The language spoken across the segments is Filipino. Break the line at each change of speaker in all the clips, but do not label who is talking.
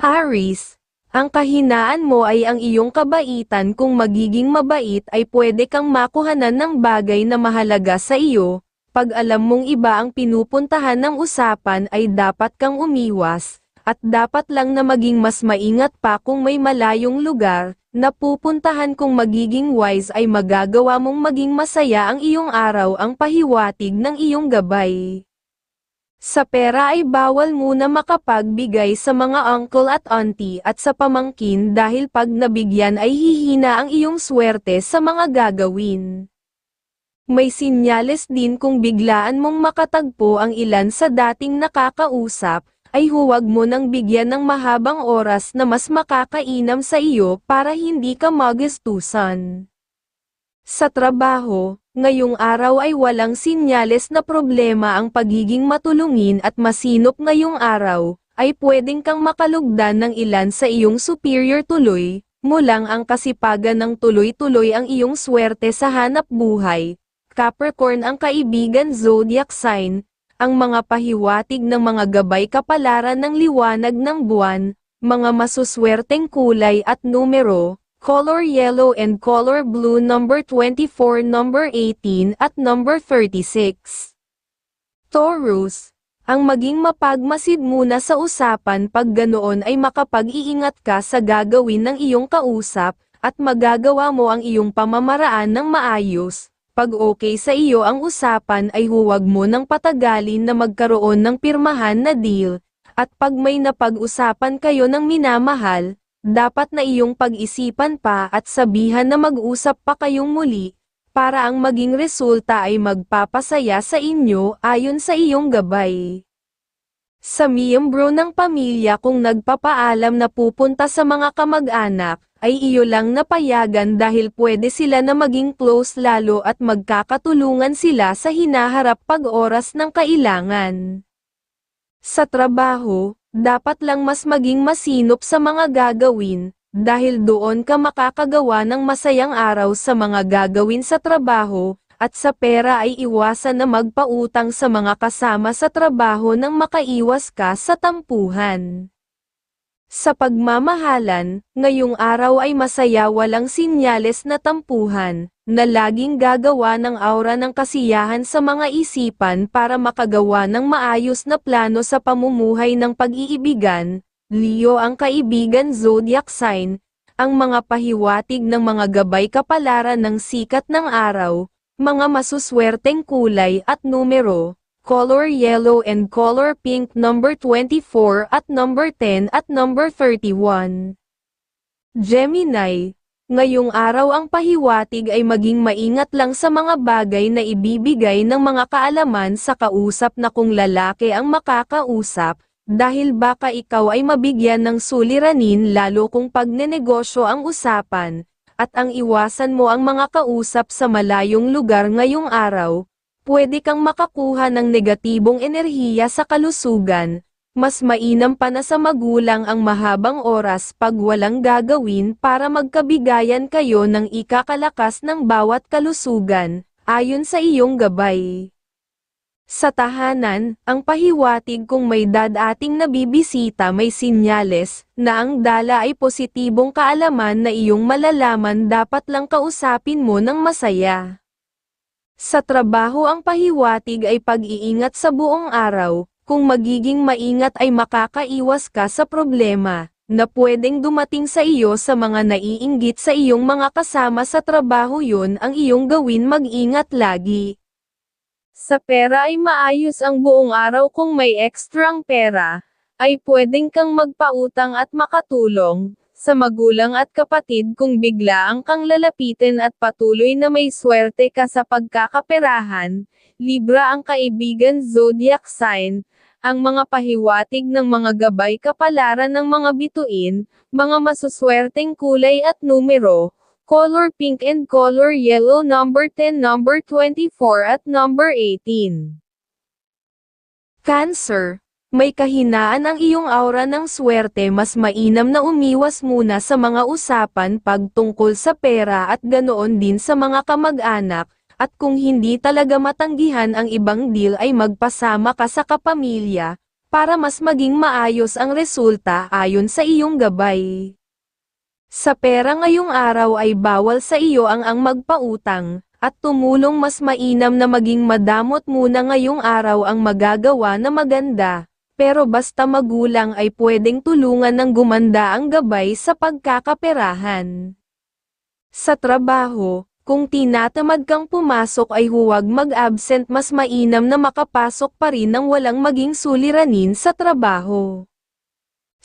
Aris, ang kahinaan mo ay ang iyong kabaitan kung magiging mabait ay pwede kang makuhanan ng bagay na mahalaga sa iyo, pag alam mong iba ang pinupuntahan ng usapan ay dapat kang umiwas, at dapat lang na maging mas maingat pa kung may malayong lugar, na pupuntahan kung magiging wise ay magagawa mong maging masaya ang iyong araw ang pahiwatig ng iyong gabay. Sa pera ay bawal muna makapagbigay sa mga uncle at auntie at sa pamangkin dahil pag nabigyan ay hihina ang iyong swerte sa mga gagawin. May sinyales din kung biglaan mong makatagpo ang ilan sa dating nakakausap, ay huwag mo nang bigyan ng mahabang oras na mas makakainam sa iyo para hindi ka magastusan. Sa trabaho, ngayong araw ay walang sinyales na problema ang pagiging matulungin at masinop ngayong araw, ay pwedeng kang makalugdan ng ilan sa iyong superior tuloy, mulang ang kasipagan ng tuloy-tuloy ang iyong swerte sa hanap buhay. Capricorn ang kaibigan zodiac sign, ang mga pahiwatig ng mga gabay kapalaran ng liwanag ng buwan, mga masuswerteng kulay at numero, color yellow and color blue number 24, number 18 at number 36. Taurus, ang maging mapagmasid muna sa usapan pag ganoon ay makapag-iingat ka sa gagawin ng iyong kausap, at magagawa mo ang iyong pamamaraan ng maayos. Pag okay sa iyo ang usapan ay huwag mo nang patagalin na magkaroon ng pirmahan na deal, at pag may napag-usapan kayo ng minamahal, dapat na iyong pag-isipan pa at sabihan na mag-usap pa kayong muli, para ang maging resulta ay magpapasaya sa inyo ayon sa iyong gabay. Sa miyembro ng pamilya kung nagpapaalam na pupunta sa mga kamag-anak, ay iyo lang napayagan dahil pwede sila na maging close lalo at magkakatulungan sila sa hinaharap pag oras ng kailangan. Sa trabaho, dapat lang mas maging masinop sa mga gagawin, dahil doon ka makakagawa ng masayang araw sa mga gagawin sa trabaho, at sa pera ay iwasan na magpautang sa mga kasama sa trabaho nang makaiwas ka sa tampuhan. Sa pagmamahalan, ngayong araw ay masaya walang sinyales na tampuhan, na laging gagawa ng aura ng kasiyahan sa mga isipan para makagawa ng maayos na plano sa pamumuhay ng pag-iibigan, Leo ang kaibigan zodiac sign, ang mga pahiwatig ng mga gabay kapalaran ng sikat ng araw, mga masuswerteng kulay at numero, color yellow and color pink number 24 at number 10 at number 31. Gemini, ngayong araw ang pahiwatig ay maging maingat lang sa mga bagay na ibibigay ng mga kaalaman sa kausap na kung lalaki ang makakausap, dahil baka ikaw ay mabigyan ng suliranin lalo kung pagnenegosyo ang usapan, at ang iwasan mo ang mga kausap sa malayong lugar ngayong araw, pwede kang makakuha ng negatibong enerhiya sa kalusugan, mas mainam pa na sa magulang ang mahabang oras pag walang gagawin para magkabigayan kayo ng ikakalakas ng bawat kalusugan, ayon sa iyong gabay. Sa tahanan, ang pahiwatig kung may dadating na bibisita may sinyales, na ang dala ay positibong kaalaman na iyong malalaman dapat lang kausapin mo ng masaya. Sa trabaho ang pahiwatig ay pag-iingat sa buong araw, kung magiging maingat ay makakaiwas ka sa problema, na pwedeng dumating sa iyo sa mga naiinggit sa iyong mga kasama sa trabaho yun ang iyong gawin mag-ingat lagi. Sa pera ay maayos ang buong araw. Kung may ekstrang pera, ay pwedeng kang magpautang at makatulong, sa magulang at kapatid kung bigla ang kang lalapitin at patuloy na may swerte ka sa pagkakaperahan, Libra ang kaibigan zodiac sign, ang mga pahiwatig ng mga gabay kapalaran ng mga bituin, mga masuswerteng kulay at numero, color pink and color yellow number 10 number 24 at number 18. Cancer, may kahinaan ang iyong aura ng swerte mas mainam na umiwas muna sa mga usapan pag tungkol sa pera at ganoon din sa mga kamag-anak, at kung hindi talaga matanggihan ang ibang deal ay magpasama ka sa kapamilya, para mas maging maayos ang resulta ayon sa iyong gabay. Sa pera ngayong araw ay bawal sa iyo ang ang magpautang, at tumulong mas mainam na maging madamot muna ngayong araw ang magagawa na maganda, pero basta magulang ay pwedeng tulungan ng gumanda ang gabay sa pagkakaperahan. Sa trabaho, kung tinatamad kang pumasok ay huwag mag-absent mas mainam na makapasok pa rin nang walang maging suliranin sa trabaho.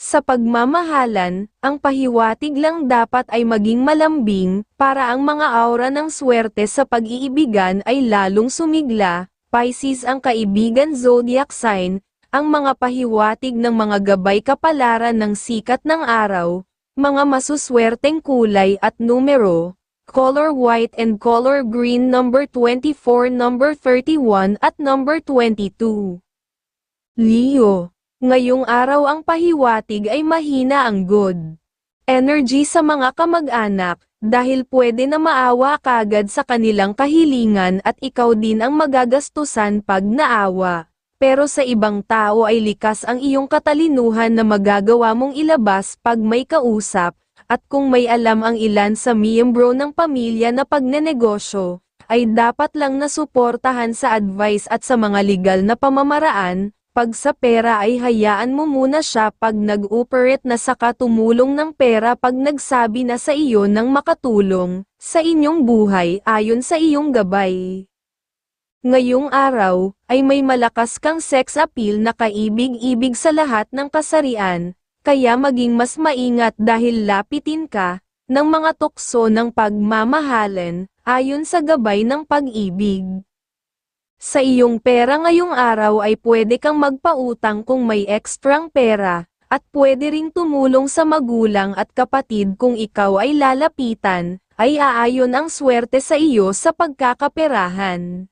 Sa pagmamahalan, ang pahiwatig lang dapat ay maging malambing, para ang mga aura ng swerte sa pag-iibigan ay lalong sumigla. Pisces ang kaibigan zodiac sign, ang mga pahiwatig ng mga gabay kapalaran ng sikat ng araw, mga masuswerteng kulay at numero, color white and color green number 24, number 31 at number 22. Leo Ngayong araw ang pahiwatig ay mahina ang good energy sa mga kamag-anak, dahil pwede na maawa kagad sa kanilang kahilingan at ikaw din ang magagastusan pag naawa. Pero sa ibang tao ay likas ang iyong katalinuhan na magagawa mong ilabas pag may kausap, at kung may alam ang ilan sa miyembro ng pamilya na pagnenegosyo, ay dapat lang nasuportahan sa advice at sa mga legal na pamamaraan, pag sa pera ay hayaan mo muna siya pag nag-operate na saka tumulong ng pera pag nagsabi na sa iyo ng makatulong, sa inyong buhay ayon sa iyong gabay. Ngayong araw, ay may malakas kang sex appeal na kaibig-ibig sa lahat ng kasarian, kaya maging mas maingat dahil lapitin ka, ng mga tukso ng pagmamahalan, ayon sa gabay ng pag-ibig. Sa iyong pera ngayong araw ay pwede kang magpautang kung may ekstrang pera, at pwede ring tumulong sa magulang at kapatid kung ikaw ay lalapitan, ay aayon ang swerte sa iyo sa pagkakaperahan.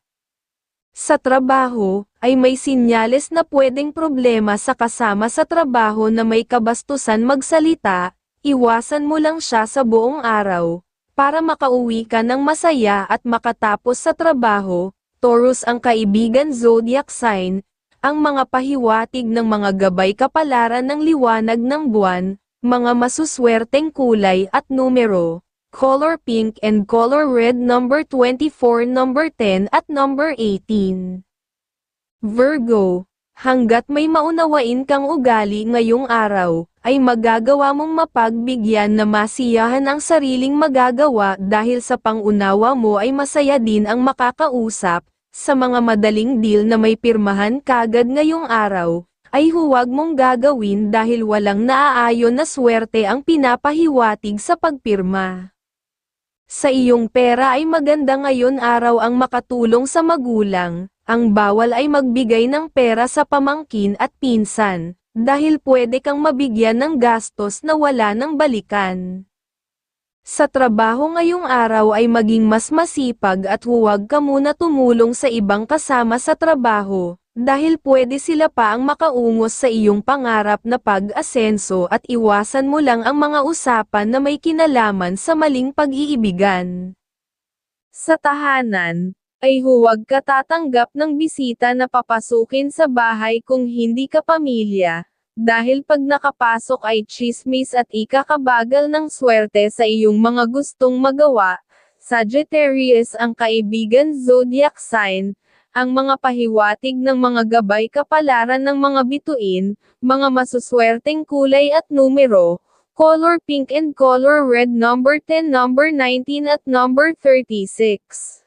Sa trabaho, ay may sinyales na pwedeng problema sa kasama sa trabaho na may kabastusan magsalita, iwasan mo lang siya sa buong araw, para makauwi ka ng masaya at makatapos sa trabaho, Taurus ang kaibigan zodiac sign, ang mga pahiwatig ng mga gabay kapalaran ng liwanag ng buwan, mga masuswerteng kulay at numero, color pink and color red number 24, number 10 at number 18. Virgo, hanggat may maunawain kang ugali ngayong araw, ay magagawa mong mapagbigyan na masiyahan ang sariling magagawa dahil sa pangunawa mo ay masaya din ang makakausap, sa mga madaling deal na may pirmahan kagad ngayong araw, ay huwag mong gagawin dahil walang naaayon na swerte ang pinapahiwatig sa pagpirma. Sa iyong pera ay maganda ngayon araw ang makatulong sa magulang, ang bawal ay magbigay ng pera sa pamangkin at pinsan, dahil pwede kang mabigyan ng gastos na wala ng balikan. Sa trabaho ngayong araw ay maging mas masipag at huwag ka muna tumulong sa ibang kasama sa trabaho, dahil pwede sila pa ang makaungos sa iyong pangarap na pag-asenso at iwasan mo lang ang mga usapan na may kinalaman sa maling pag-iibigan. Sa tahanan, ay huwag ka tatanggap ng bisita na papasukin sa bahay kung hindi ka pamilya, dahil pag nakapasok ay chismis at ikakabagal ng swerte sa iyong mga gustong magawa, Sagittarius ang kaibigan zodiac sign, ang mga pahiwatig ng mga gabay kapalaran ng mga bituin, mga masuswerteng kulay at numero, color pink and color red number 10 number 19 at number 36.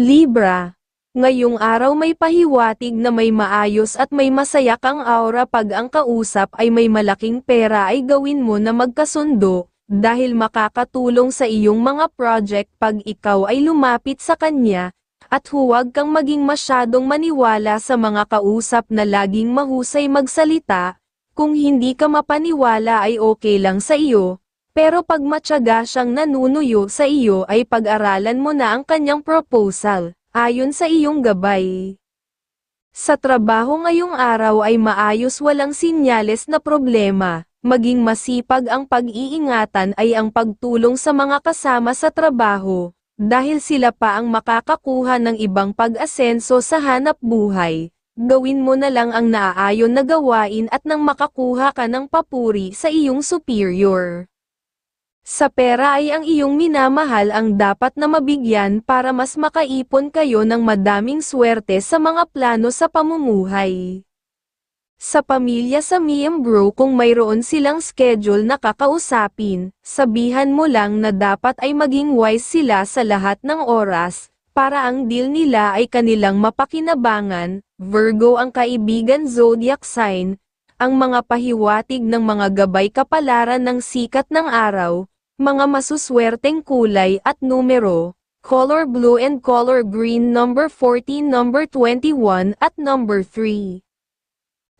Libra Ngayong araw may pahiwatig na may maayos at may masaya kang aura pag ang kausap ay may malaking pera ay gawin mo na magkasundo, dahil makakatulong sa iyong mga project pag ikaw ay lumapit sa kanya, at huwag kang maging masyadong maniwala sa mga kausap na laging mahusay magsalita, kung hindi ka mapaniwala ay okay lang sa iyo, pero pag matyaga siyang nanunuyo sa iyo ay pag-aralan mo na ang kanyang proposal ayon sa iyong gabay. Sa trabaho ngayong araw ay maayos walang sinyales na problema, maging masipag ang pag-iingatan ay ang pagtulong sa mga kasama sa trabaho, dahil sila pa ang makakakuha ng ibang pag-asenso sa hanap buhay, gawin mo na lang ang naaayon na gawain at nang makakuha ka ng papuri sa iyong superior. Sa pera ay ang iyong minamahal ang dapat na mabigyan para mas makaipon kayo ng madaming swerte sa mga plano sa pamumuhay. Sa pamilya sa miyembro kung mayroon silang schedule na kakausapin, sabihan mo lang na dapat ay maging wise sila sa lahat ng oras, para ang deal nila ay kanilang mapakinabangan, Virgo ang kaibigan zodiac sign, ang mga pahiwatig ng mga gabay kapalaran ng sikat ng araw, mga masuswerteng kulay at numero, color blue and color green number 14 number 21 at number 3.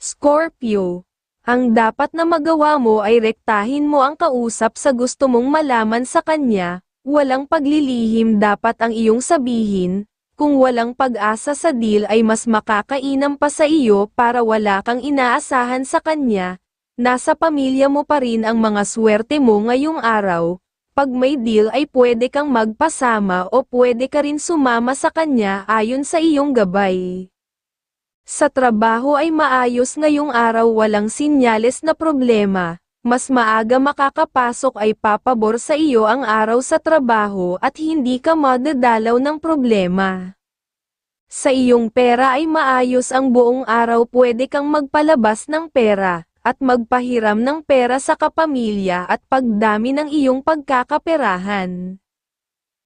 Scorpio. Ang dapat na magawa mo ay rektahin mo ang kausap sa gusto mong malaman sa kanya, walang paglilihim dapat ang iyong sabihin, kung walang pag-asa sa deal ay mas makakainam pa sa iyo para wala kang inaasahan sa kanya, nasa pamilya mo pa rin ang mga swerte mo ngayong araw, pag may deal ay pwede kang magpasama o pwede ka rin sumama sa kanya ayon sa iyong gabay. Sa trabaho ay maayos ngayong araw walang sinyales na problema, mas maaga makakapasok ay papabor sa iyo ang araw sa trabaho at hindi ka madadalaw ng problema. Sa iyong pera ay maayos ang buong araw pwede kang magpalabas ng pera, at magpahiram ng pera sa kapamilya at pagdami ng iyong pagkakaperahan.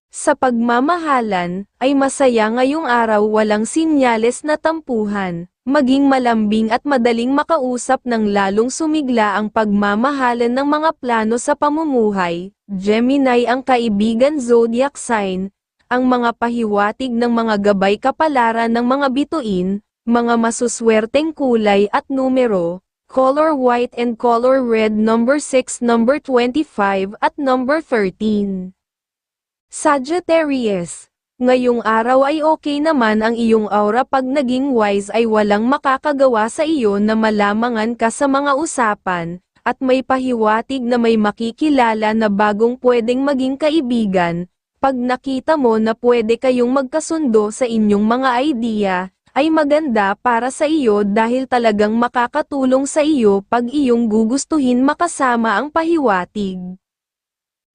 Sa pagmamahalan, ay masaya ngayong araw walang sinyales na tampuhan, maging malambing at madaling makausap ng lalong sumigla ang pagmamahalan ng mga plano sa pamumuhay, Gemini ang kaibigan zodiac sign, ang mga pahiwatig ng mga gabay kapalaran ng mga bituin, mga masuswerteng kulay at numero, color white and color red number 6 number 25 at number 13. Sagittarius, ngayong araw ay okay naman ang iyong aura pag naging wise ay walang makakagawa sa iyo na malamangan ka sa mga usapan, at may pahiwatig na may makikilala na bagong pwedeng maging kaibigan, pag nakita mo na pwede kayong magkasundo sa inyong mga idea, ay maganda para sa iyo dahil talagang makakatulong sa iyo pag iyong gugustuhin makasama ang pahiwatig.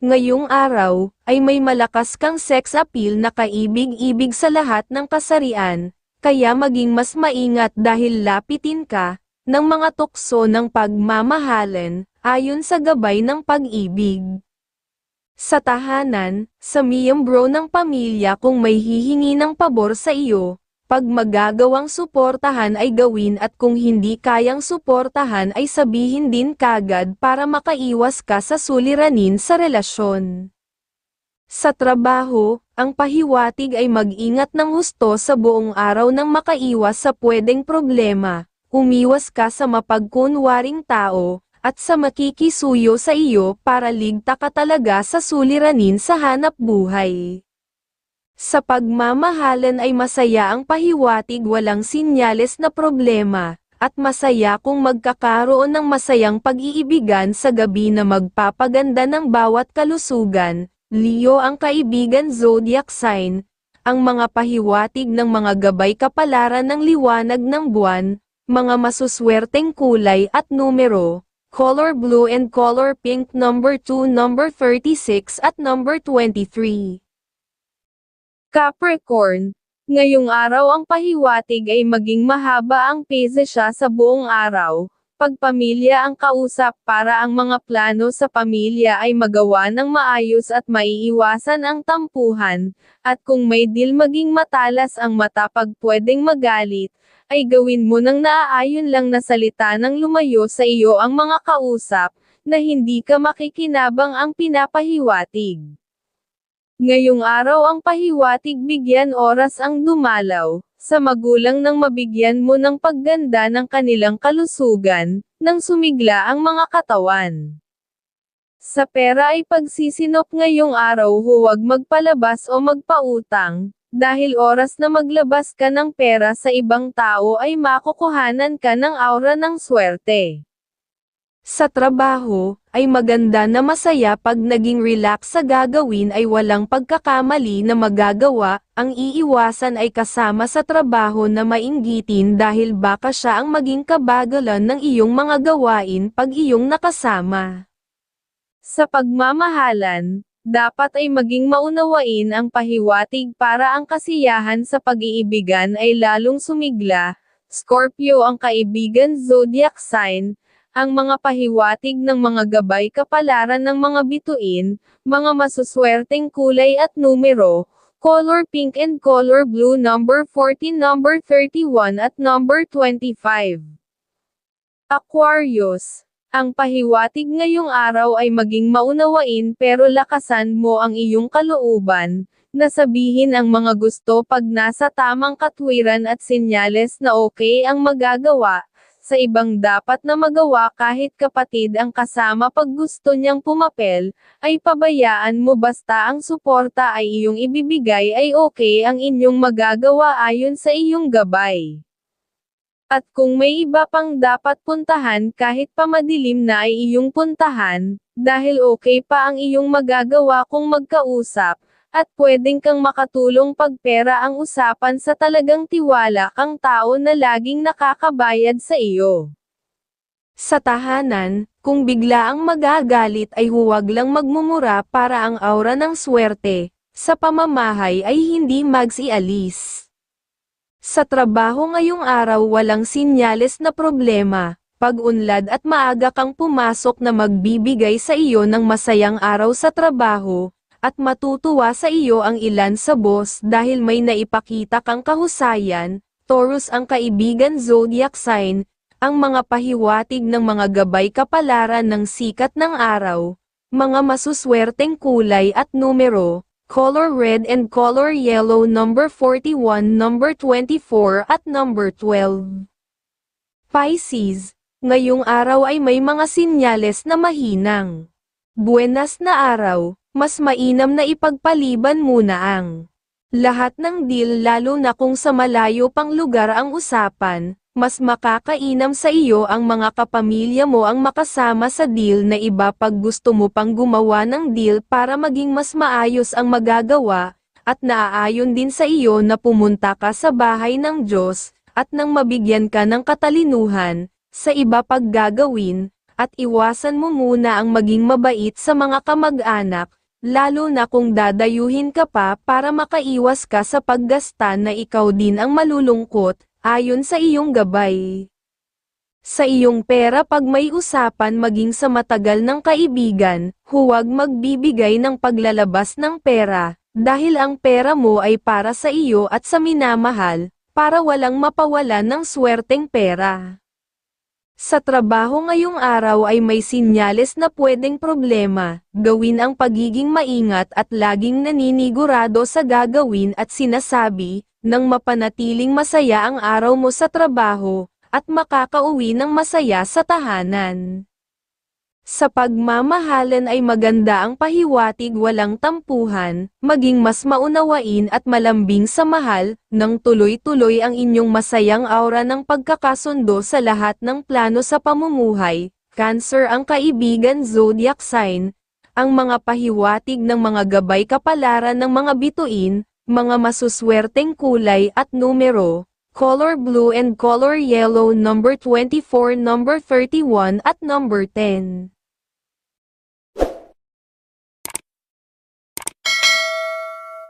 Ngayong araw, ay may malakas kang sex appeal na kaibig-ibig sa lahat ng kasarian, kaya maging mas maingat dahil lapitin ka, ng mga tukso ng pagmamahalan, ayon sa gabay ng pag-ibig. Sa tahanan, sa miyembro ng pamilya kung may hihingi ng pabor sa iyo, pag magagawang suportahan ay gawin at kung hindi kayang suportahan ay sabihin din kagad para makaiwas ka sa suliranin sa relasyon. Sa trabaho, ang pahiwatig ay mag-ingat ng husto sa buong araw nang makaiwas sa pwedeng problema, umiwas ka sa mapagkunwaring tao, at sa makikisuyo sa iyo para ligta ka talaga sa suliranin sa hanap buhay. Sa pagmamahalan ay masaya ang pahiwatig walang sinyales na problema, at masaya kung magkakaroon ng masayang pag-iibigan sa gabi na magpapaganda ng bawat kalusugan, Leo ang kaibigan zodiac sign, ang mga pahiwatig ng mga gabay kapalaran ng liwanag ng buwan, mga masuswerteng kulay at numero, color blue and color pink number 2 number 36 at number 23. Capricorn, ngayong araw ang pahiwatig ay maging mahaba ang pese siya sa buong araw, pagpamilya ang kausap para ang mga plano sa pamilya ay magawa ng maayos at maiiwasan ang tampuhan, at kung may deal maging matalas ang mata pag pwedeng magalit, ay gawin mo ng naaayon lang na salita nang lumayo sa iyo ang mga kausap, na hindi ka makikinabang ang pinapahiwatig. Ngayong araw ang pahiwatig bigyan oras ang dumalaw, sa magulang nang mabigyan mo ng pagganda ng kanilang kalusugan, nang sumigla ang mga katawan. Sa pera ay pagsisinop ngayong araw huwag magpalabas o magpautang, dahil oras na maglabas ka ng pera sa ibang tao ay makukuhanan ka ng aura ng swerte. Sa trabaho, ay maganda na masaya pag naging relax sa gagawin ay walang pagkakamali na magagawa, ang iiwasan ay kasama sa trabaho na mainggitin dahil baka siya ang maging kabagalan ng iyong mga gawain pag iyong nakasama. Sa pagmamahalan, dapat ay maging maunawain ang pahiwatig para ang kasiyahan sa pag-iibigan ay lalong sumigla. Scorpio ang kaibigan zodiac sign, ang mga pahiwatig ng mga gabay kapalaran ng mga bituin, mga masuswerteng kulay at numero, color pink and color blue number 14 number 31 at number 25. Aquarius ang pahiwatig ngayong araw ay maging maunawain pero lakasan mo ang iyong kalooban, na sabihin ang mga gusto pag nasa tamang katwiran at senyales na okay ang magagawa, sa ibang dapat na magawa kahit kapatid ang kasama pag gusto niyang pumapel, ay pabayaan mo basta ang suporta ay iyong ibibigay ay okay ang inyong magagawa ayon sa iyong gabay. At kung may iba pang dapat puntahan kahit pa madilim na ay iyong puntahan, dahil okay pa ang iyong magagawa kung magkausap, at pwedeng kang makatulong pag pera ang usapan sa talagang tiwala kang tao na laging nakakabayad sa iyo. Sa tahanan, kung bigla ang magagalit ay huwag lang magmumura para ang aura ng swerte, sa pamamahay ay hindi magsialis. Sa trabaho ngayong araw walang sinyales na problema, pag-unlad at maaga kang pumasok na magbibigay sa iyo ng masayang araw sa trabaho, at matutuwa sa iyo ang ilan sa boss dahil may naipakita kang kahusayan, Taurus ang kaibigan zodiac sign, ang mga pahiwatig ng mga gabay kapalaran ng sikat ng araw, mga masuswerteng kulay at numero, color red and color yellow number 41, number 24 at number 12. Pisces, ngayong araw ay may mga sinyales na mahinang. Buenas na araw, mas mainam na ipagpaliban muna ang lahat ng deal lalo na kung sa malayo pang lugar ang usapan, mas makakainam sa iyo ang mga kapamilya mo ang makasama sa deal na iba pag gusto mo pang gumawa ng deal para maging mas maayos ang magagawa, at naaayon din sa iyo na pumunta ka sa bahay ng Diyos, at nang mabigyan ka ng katalinuhan, sa iba pag gagawin, at iwasan mo muna ang maging mabait sa mga kamag-anak, lalo na kung dadayuhin ka pa para makaiwas ka sa paggasta na ikaw din ang malulungkot, ayon sa iyong gabay. Sa iyong pera pag may usapan maging sa matagal ng kaibigan, huwag magbibigay ng paglalabas ng pera, dahil ang pera mo ay para sa iyo at sa minamahal, para walang mapawalan ng swerteng pera. Sa trabaho ngayong araw ay may sinyales na pwedeng problema, gawin ang pagiging maingat at laging naninigurado sa gagawin at sinasabi, nang mapanatiling masaya ang araw mo sa trabaho, at makakauwi ng masaya sa tahanan. Sa pagmamahalan ay maganda ang pahiwatig walang tampuhan, maging mas maunawain at malambing sa mahal, nang tuloy-tuloy ang inyong masayang aura ng pagkakasundo sa lahat ng plano sa pamumuhay. Cancer ang kaibigan zodiac sign, ang mga pahiwatig ng mga gabay kapalaran ng mga bituin, mga masuswerteng kulay at numero, color blue and color yellow number 24 number 31 at number 10.